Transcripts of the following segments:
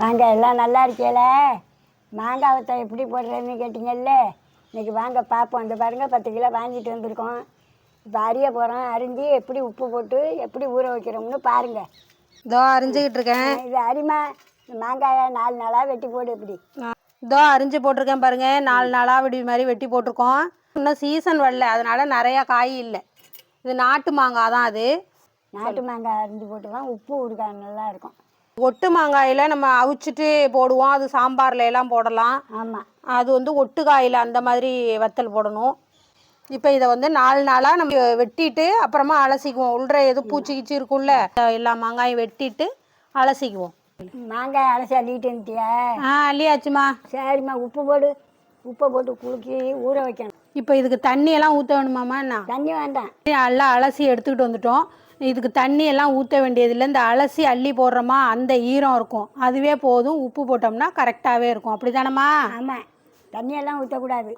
வாங்க எல்லாம் நல்லா இருக்கீல மாங்காய் வத்தை எப்படி போடுறதுன்னு கேட்டிங்கல்ல? இன்னைக்கு வாங்க பார்ப்போம். இந்த பாருங்க பத்து கிலோ வாங்கிட்டு வந்திருக்கோம். இப்போ அரிய போகிறோம் அரிஞ்சு எப்படி உப்பு போட்டு எப்படி ஊற வைக்கிறோம்னு பாருங்க. இதோ அரிஞ்சுக்கிட்டு இருக்கேன். இது அரிமா. மாங்காயை நாலு நாளாக வெட்டி போடு இப்படி. இதோ அரிஞ்சு போட்டிருக்கேன் பாருங்க. நாலு நாளாக விடி மாதிரி வெட்டி போட்டிருக்கோம். இன்னும் சீசன் வரல. அதனால நிறையா காய் இல்லை. இது நாட்டு மாங்காய் தான் அது. நாட்டு மாங்காய் அரிஞ்சு போட்டு தான் உப்பு ஊறுகாய் நல்லா இருக்கும். ஒட்டு மாங்காயில் நம்ம அவிச்சிட்டு போடுவோம். அது சாம்பார்ல எல்லாம் போடலாம். ஆமாம் அது வந்து ஒட்டு காயில் அந்த மாதிரி வத்தல் போடணும். இப்போ இதை வந்து நாலு நாளாக நம்ம வெட்டிட்டு அப்புறமா அலசிக்குவோம். உள்ள எது பூச்சி கீச்சி இருக்கும்ல எல்லா மாங்காயும் வெட்டிட்டு அலசிக்குவோம். மாங்காய் அலசி அள்ளிட்டு வந்துட்டியா? ஆ அள்ளியாச்சுமா. சரிம்மா உப்பு போடு. உப்பை போட்டு குலுக்கி ஊற வைக்கணும். இப்போ இதுக்கு தண்ணி எல்லாம் ஊற்ற வேணுமாம்மா என்ன தண்ணி வேண்டாம். எல்லாம் அலசி எடுத்துக்கிட்டு வந்துட்டோம். இதுக்கு தண்ணி எல்லாம் ஊற்ற வேண்டியதில்லை. இந்த அலசி அள்ளி போடுறோமா அந்த ஈரம் இருக்கும். அதுவே போதும். உப்பு போட்டோம்னா கரெக்டாகவே இருக்கும். அப்படி தானம்மா ஆமாம் தண்ணியெல்லாம் ஊற்றக்கூடாது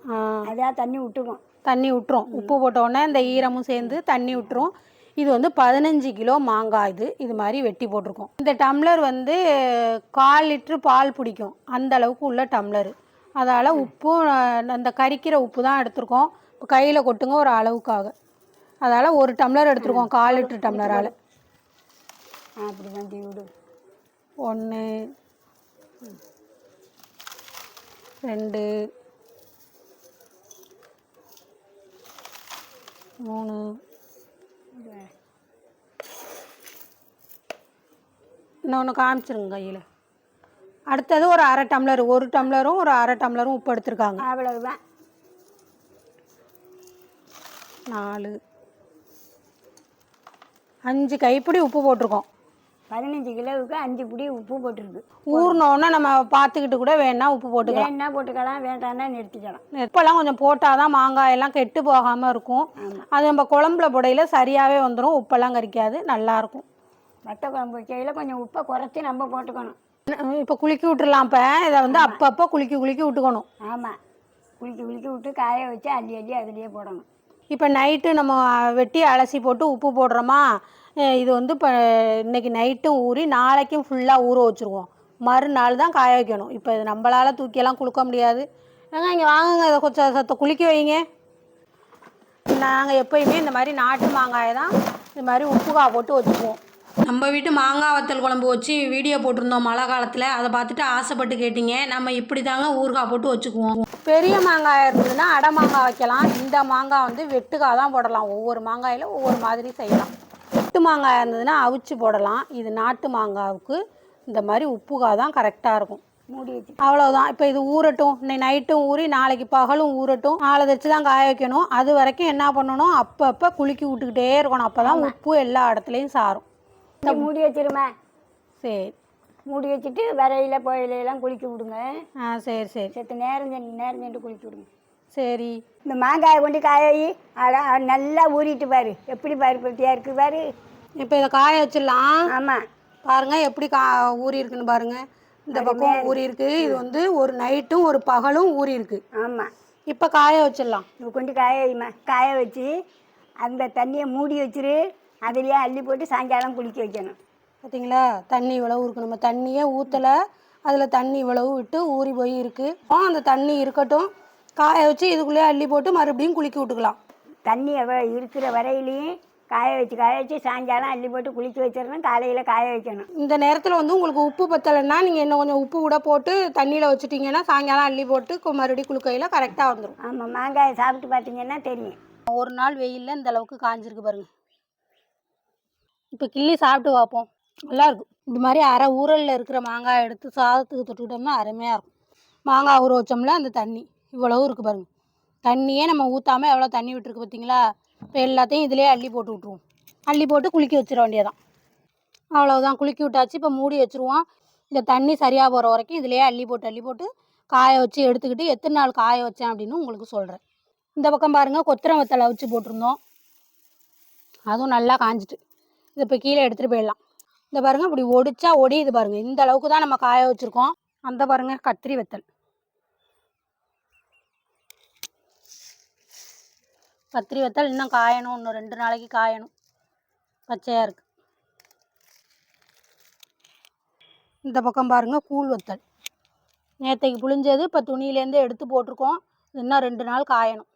அதான் தண்ணி விட்டுக்கும் தண்ணி விட்டுரும். உப்பு போட்ட உடனே இந்த ஈரமும் சேர்ந்து தண்ணி விட்டுரும். இது வந்து பதினஞ்சு கிலோ மாங்காய் இது. இது மாதிரி வெட்டி போட்டிருக்கோம். இந்த டம்ளர் வந்து கால் லிட்ரு பால் பிடிக்கும். அந்த அளவுக்கு உள்ள டம்ளர். அதால் உப்பும் அந்த கரிக்கிற உப்பு தான் எடுத்திருக்கோம். இப்போ கையில் கொட்டுங்க ஒரு அளவுக்காக. அதால் ஒரு டம்ளர் எடுத்திருக்கோம் கால் லிட்ரு டம்ளரால். அப்படி தான் தீ விடு. ஒன்று ரெண்டு மூணு இன்னொன்று காமிச்சிருங்க கையில். அடுத்தது ஒரு அரை டம்ளர் ஒரு டம்ளரும் ஒரு அரை டம்ளரும் உப்பு எடுத்திருக்காங்க. அவ்வளவுதான். நாலு அஞ்சு கைப்பிடி உப்பு போட்டிருக்கோம். பதினஞ்சு கிலோவுக்கு அஞ்சு பிடி உப்பு போட்டிருக்கு. ஊறினோன்னா நம்ம பார்த்துக்கிட்டு கூட வேணா உப்பு போட்டுக்கலாம். வேணா போட்டுக்கலாம் வேண்டாம்னா நிறுத்திக்கலாம். உப்பெல்லாம் கொஞ்சம் போட்டால் தான் மாங்காய் எல்லாம் கெட்டு போகாமல் இருக்கும். அது நம்ம குழம்புல புடையில சரியாகவே வந்துடும் உப்பெல்லாம் கறிக்காது நல்லாயிருக்கும் வத்த குழம்பு வைக்கையில் கொஞ்சம் உப்பை குறைச்சி நம்ம போட்டுக்கணும். இப்போ குலுக்கி விட்டுறலாம் இப்போ. இதை வந்து அப்பப்போ குலுக்கி குலுக்கி விட்டுக்கணும். ஆமாம் குளிக்கி குளிக்கி விட்டு காய வச்சு அள்ளி அள்ளி அதுலேயே போடணும். இப்போ நைட்டு நம்ம வெட்டி அலசி போட்டு உப்பு போடுறோமா இது வந்து இப்போ இன்னைக்கு நைட்டும் ஊறி நாளைக்கும் ஃபுல்லாக ஊற வச்சுருவோம். மறுநாள் தான் காய வைக்கணும். இப்போ இது நம்மளால் தூக்கியெல்லாம் கொடுக்க முடியாது. ஏங்க இங்கே வாங்குங்க இதை கொஞ்சம் சத்த குளிக்க வைங்க. நாங்கள் எப்பயுமே இந்த மாதிரி நாட்டு மாங்காயை தான் இந்த மாதிரி உப்புக்கா போட்டு வச்சுக்குவோம். நம்ம வீட்டு மாங்காய் வத்தல் குழம்பு வச்சு வீடியோ போட்டிருந்தோம் மழை காலத்தில். அதை பார்த்துட்டு ஆசைப்பட்டு கேட்டீங்க. நம்ம இப்படி தாங்க ஊறுகாய் போட்டு வச்சுக்குவோம். பெரிய மாங்காய் இருந்ததுன்னா அடை மாங்காய் வைக்கலாம். இந்த மாங்காய் வந்து வெட்டுக்காய் தான் போடலாம். ஒவ்வொரு மாங்காயில் ஒவ்வொரு மாதிரி செய்யலாம். வெட்டு மாங்காய் இருந்ததுன்னா அவிச்சு போடலாம். இது நாட்டு மாங்காவுக்கு இந்த மாதிரி உப்புக்காய் தான் கரெக்டாக இருக்கும். மூடி வச்சு. அவ்வளோதான் இப்போ இது ஊறட்டும். இன்னைக்கு நைட்டும் ஊறி நாளைக்கு பகலும் ஊறட்டும். நாளை தச்சு தான் காய வைக்கணும். அது வரைக்கும் என்ன பண்ணணும்? அப்பப்போ குலுக்கி விட்டுக்கிட்டே இருக்கணும். அப்போ தான் உப்பு எல்லா இடத்துலையும் சாரும். மூடி வச்சிருமா. சரி. மூடி வச்சுட்டு விரையில புயலையெல்லாம் குளிக்க விடுங்க. ஆ சரி சரி. செத்து நேரம் சென்று நேரம் சென்று குளிக்க விடுங்க. சரி. இந்த மாங்காயை கொண்டு காய வை அட- அ- நல்லா ஊறிட்டு பாரு. எப்படி பாரு பருத்தியாக இருக்குது பாரு. இப்போ இதை காய வச்சிடலாம். ஆமாம் பாருங்க எப்படி கா ஊறி இருக்குன்னு பாருங்க. இந்த பக்கம் ஊறி இருக்கு. இது வந்து ஒரு நைட்டும் ஒரு பகலும் ஊறி இருக்கு. ஆமாம் இப்போ காய வச்சிடலாம். இப்போ கொண்டு காய வைமா காய வச்சு அந்த தண்ணியை மூடி வச்சிரு. அதுலேயே அள்ளி போட்டு சாயங்காலம் குளிக்க வைக்கணும். பார்த்தீங்களா தண்ணி இவ்வளவு இருக்கு. நம்ம தண்ணியே ஊற்றலை அதில் தண்ணி இவ்வளவு விட்டு ஊறி போய் இருக்கு. ஆ, அந்த தண்ணி இருக்கட்டும். காய வச்சு இதுக்குள்ளேயே அள்ளி போட்டு மறுபடியும் குளிக்க விட்டுக்கலாம். தண்ணி எவ்வளோ இருக்கிற வரையிலையும் காய வச்சு காய வச்சு சாயங்காலம் அள்ளி போட்டு குளிக்க வச்சிடணும். காலையில் காய வைக்கணும். இந்த நேரத்தில் வந்து உங்களுக்கு உப்பு பத்தலைன்னா நீங்கள் இன்னும் கொஞ்சம் உப்பு கூட போட்டு தண்ணியில் வச்சுட்டிங்கன்னா சாயங்காலம் அள்ளி போட்டு மறுபடியும் குளுக்கையில் கரெக்டாக வந்துடும் ஆமாம் மாங்காயை சாப்பிட்டு பார்த்தீங்கன்னா தெரியும். ஒரு நாள் வெயிலில் இந்த அளவுக்கு காஞ்சிருக்கு பாருங்க. இப்போ கிள்ளி சாப்பிட்டு பார்ப்போம். நல்லாயிருக்கும் இது மாதிரி அரை ஊரலில் இருக்கிற மாங்காய் எடுத்து சாதத்துக்கு தொட்டுக்கிட்டோம்னா அருமையாக இருக்கும். மாங்காய் ஊற வச்சோம்ல அந்த தண்ணி. இவ்வளவு இருக்குது பாருங்க. தண்ணியே நம்ம ஊற்றாமல் எவ்வளோ தண்ணி விட்டுருக்கு பார்த்தீங்களா? இப்போ எல்லாத்தையும் இதிலே அள்ளி போட்டு விட்ருவோம் அள்ளி போட்டு குளிக்க வச்சிட வேண்டியதான் அவ்வளோதான் குளிக்கி விட்டாச்சு. இப்போ மூடி வச்சுருவோம். இந்த தண்ணி சரியாக போகிற வரைக்கும் இதிலே அள்ளி போட்டு அள்ளி போட்டு காய வச்சு எடுத்துக்கிட்டு எத்தனை நாள் காய வச்சேன் அப்படின்னு உங்களுக்கு சொல்கிறேன் இந்த பக்கம் பாருங்கள் கொத்தரை வத்தலை வச்சு போட்டிருந்தோம். அதுவும் நல்லா காஞ்சிட்டு. இது இப்போ கீழே எடுத்துகிட்டு போயிடலாம். இந்த பாருங்கள் இப்படி ஒடிச்சா ஒடியுது பாருங்கள் இந்த அளவுக்கு தான் நம்ம காய வச்சுருக்கோம். அந்த பாருங்கள் கத்திரி வெத்தல். கத்திரி வத்தல் இன்னும் காயணும். இன்னும் ரெண்டு நாளைக்கு காயணும். பச்சையாக இருக்குது இந்த பக்கம் பாருங்கள் கூழ் வத்தல். நேற்றைக்கு புளிஞ்சது இப்போ துணியிலேருந்து எடுத்து போட்டிருக்கோம். இன்னும் ரெண்டு நாள் காயணும்.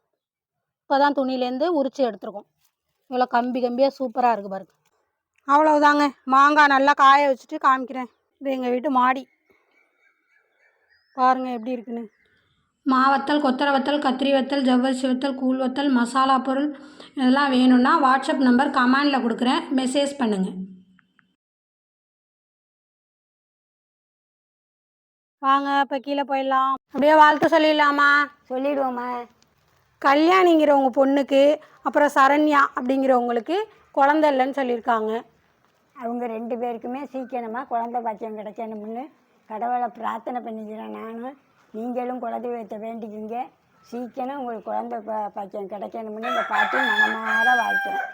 இப்போ தான் துணியிலேருந்து உரித்து எடுத்துருக்கோம். இவ்வளோ கம்பி கம்பியாக சூப்பராக இருக்குது பாருங்கள் அவ்வளவுதாங்க. மாங்காய் நல்லா காய வச்சுட்டு காமிக்கிறேன். இது எங்கள் வீட்டு மாடி. பாருங்கள் எப்படி இருக்குன்னு. மாவத்தல் கொத்தரை வத்தல் கத்திரி வத்தல் ஜவ்வரிசி வத்தல் கூழ் வத்தல் மசாலா பொருள் இதெல்லாம் வேணும்னா வாட்ஸ்அப் நம்பர் கமெண்டில் கொடுக்குறேன். மெசேஜ் பண்ணுங்கள் வாங்க இப்போ கீழே போயிடலாம். அப்படியே வாழ்த்து சொல்லிடலாமா? சொல்லிடுவோம்மா. கல்யாணிங்கிறவங்க பொண்ணுக்கு அப்புறம் சரண்யா அப்படிங்கிறவங்களுக்கு குழந்தை இல்லைன்னு சொல்லியிருக்காங்க. அவங்க ரெண்டு பேருக்குமே சீக்கிரமாக குழந்தை பாக்கியம் கிடைக்கணும்னு கடவுளை பிரார்த்தனை பண்ணிக்கிறேன் நானும். நீங்களும் குலதெய்வத்தை வேண்டிக்கிங்க. சீக்கிரம் உங்களுக்கு குழந்தை பா பாக்கியம் கிடைக்கணும்னு இந்த பாட்டி மனமார வாழ்த்துறேன்.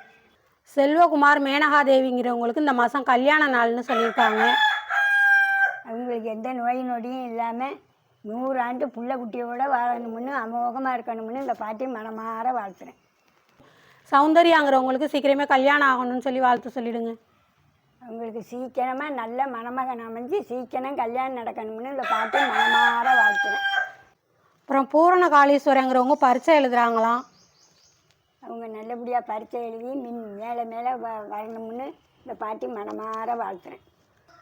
செல்வகுமார் மேனகா தேவிங்கிறவங்களுக்கு இந்த மாதம் கல்யாண நாள்னு சொல்லியிருக்காங்க. அவங்களுக்கு எந்த நோய் நொடியும் இல்லாமல் நூறு ஆண்டு புள்ள குட்டியோட வாழணும்னு அமோகமாக இருக்கணும்னு இந்த பாட்டி மனமார வாழ்த்துறேன். சௌந்தர்யாங்கிறவங்களுக்கு சீக்கிரமே கல்யாணம் ஆகணும்னு சொல்லி வாழ்த்து சொல்லிடுங்க. அவங்களுக்கு சீக்கிரமாக நல்ல மணமகன் அமைஞ்சு சீக்கிரம் கல்யாணம் நடக்கணும்னு இந்த பாட்டி மனமார வாழ்த்துறேன். அப்புறம் பூரண காளீஸ்வரங்கிறவங்க பரீட்சை எழுதுறாங்களாம். அவங்க நல்லபடியாக பரீட்சை எழுதி மின் மேலே மேலே வ வரணும்னு இந்த பாட்டி மனமார வாழ்த்துறேன்.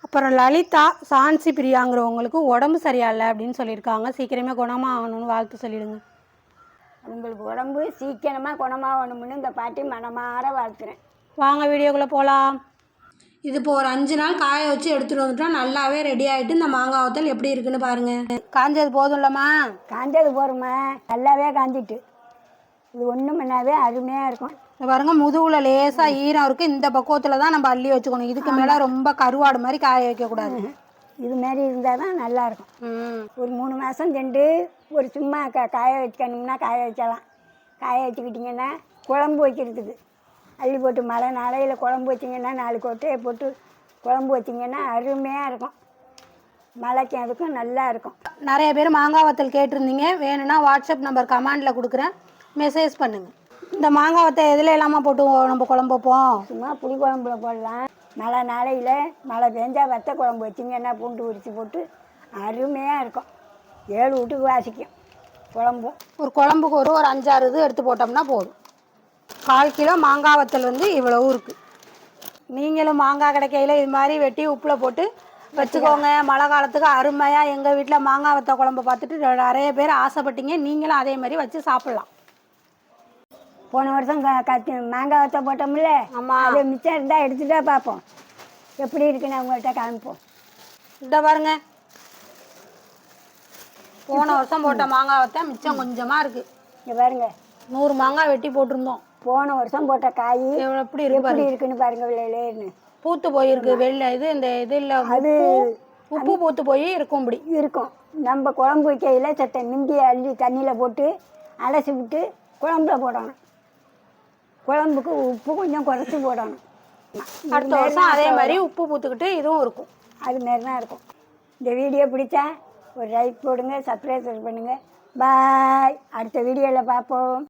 அப்புறம் லலிதா சான்சி பிரியாங்கிறவங்களுக்கு உடம்பு சரியாயில்லை அப்படின்னு சொல்லியிருக்காங்க. சீக்கிரமே குணமாக ஆகணும்னு வாழ்த்து சொல்லிடுங்க. அவங்களுக்கு உடம்பு சீக்கிரமாக குணமாகணும்னு இந்த பாட்டி மனமார வாழ்த்துறேன். வாங்க வீடியோக்குள்ளே போகலாம் இது இப்போ ஒரு அஞ்சு நாள் காய வச்சு எடுத்துகிட்டு வந்துட்டோம் நல்லாவே ரெடி ஆகிட்டு இந்த மாங்காய் வத்தல் எப்படி இருக்குன்னு பாருங்கள் காஞ்சது போதும் இல்லைம்மா காஞ்சது போகிறோமா நல்லாவே காஞ்சிட்டு. இது ஒன்றும் பண்ணாவே அருமையாக இருக்கும். இந்த பாருங்க முதுகுல லேசாக ஈரம் இருக்குது இந்த பக்குவத்தில் தான் நம்ம அள்ளி வச்சுக்கணும். இதுக்கு மேலே ரொம்ப கருவாடு மாதிரி காய வைக்கக்கூடாது இது மாதிரி இருந்தால் தான் நல்லாயிருக்கும் ம். ஒரு மூணு மாதம் சென்று ஒரு சும்மா க காய வைக்கணும்னா காய வைக்கலாம் காய வச்சுக்கிட்டிங்கன்னா குழம்பு வைக்கிறதுக்கு. அள்ளி போட்டு மழை நாளையில் குழம்பு வச்சிங்கன்னா நாலு கொட்டையை போட்டு குழம்பு வச்சிங்கன்னா அருமையாக இருக்கும். மழைக்கு அதுக்கும் நல்லா இருக்கும். நிறைய பேர் மாங்காய் வத்தல் கேட்டிருந்தீங்க. வேணும்னா வாட்ஸ்அப் நம்பர் கமெண்டில் கொடுக்குறேன். மெசேஜ் பண்ணுங்கள் இந்த மாங்காய் வத்தல் எதில் இல்லாமல் போட்டு நம்ம குழம்பு வைப்போம்? சும்மா புளி குழம்புல போடலாம். மழை நாளையில் மழை பெஞ்சா வத்த குழம்பு வச்சிங்கன்னா பூண்டு உரித்து போட்டு அருமையாக இருக்கும். ஏழு வீட்டுக்கு வாசிக்கும். குழம்பும். ஒரு குழம்புக்கு ஒரு ஒரு அஞ்சாறு இது எடுத்து போட்டோம்னா போதும். கால் கிலோ மாங்காய் வத்தல் வந்து இவ்வளவு இருக்குது நீங்களும் மாங்காய் கிடைக்கையில இது மாதிரி வெட்டி உப்பில் போட்டு வச்சுக்கோங்க. மழை காலத்துக்கு அருமையாக எங்கள் வீட்டில் மாங்காய் வத்த குழம்பு பார்த்துட்டு நிறைய பேர் ஆசைப்பட்டீங்க. நீங்களும் அதே மாதிரி வச்சு சாப்பிட்லாம். போன வருஷம் க கத்தி மாங்காய் வத்த போட்டோம்ல? ஆமாம் அது மிச்சம் இருந்தால் எடுத்துகிட்டே பார்ப்போம். எப்படி இருக்குன்னு அவங்கள்ட்ட காமிப்போம். இந்த பாருங்க. போன வருஷம் போட்ட மாங்காய் வத்த மிச்சம் கொஞ்சமாக இருக்குது இங்கே பாருங்க. நூறு மாங்காய் வெட்டி போட்டிருந்தோம். போன வருஷம் போட்ட காய் எப்படி இருக்கு எப்படி இருக்குன்னு பாருங்க விளையிலேன்னு பூத்து போயிருக்கு வெள்ளை இது இந்த இது இல்லை அது உப்பு பூத்து போய் இருக்கும் இப்படி இருக்கும். நம்ம குழம்பு வைக்கையில் சட்டை மிந்தியை அள்ளி தண்ணியில் போட்டு அலசி விட்டு குழம்புல போடணும். குழம்புக்கு உப்பு கொஞ்சம் குறைச்சி போடணும். அடுத்த வருஷம் அதே மாதிரி உப்பு பூத்துக்கிட்டு இதுவும் இருக்கும். அது மாரி தான் இருக்கும். இந்த வீடியோ பிடிச்சா ஒரு லைக் போடுங்க சப்ஸ்கிரைப் பண்ணுங்கள் பாய் அடுத்த வீடியோவில் பார்ப்போம்.